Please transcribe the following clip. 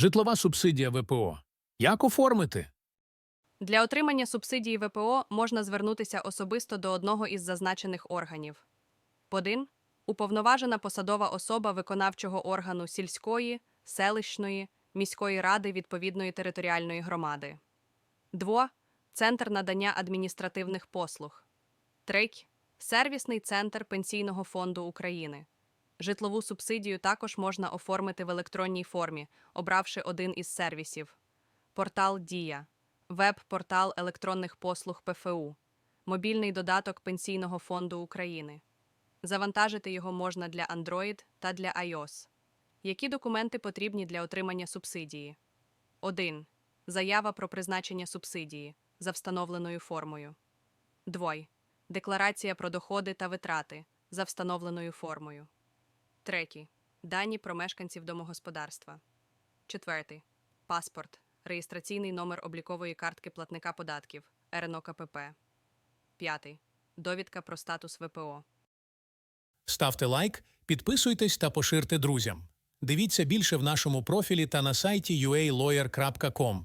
Житлова субсидія ВПО. Як оформити? Для отримання субсидії ВПО можна звернутися особисто до одного із зазначених органів. 1. Уповноважена посадова особа виконавчого органу сільської, селищної, міської ради відповідної територіальної громади. 2. Центр надання адміністративних послуг. 3. Сервісний центр Пенсійного фонду України. Житлову субсидію також можна оформити в електронній формі, обравши один із сервісів. Портал Дія веб-портал електронних послуг ПФУ, мобільний додаток Пенсійного фонду України. Завантажити його можна для Android та для iOS. Які документи потрібні для отримання субсидії? 1. Заява про призначення субсидії за встановленою формою. 2. Декларація про доходи та витрати за встановленою формою. 3. Дані про мешканців домогосподарства. 4. Паспорт. Реєстраційний номер облікової картки платника податків РНОКПП. 5. Довідка про статус ВПО. Ставте лайк, підписуйтесь та поширте друзям. Дивіться більше в нашому профілі та на сайті ualawyer.com.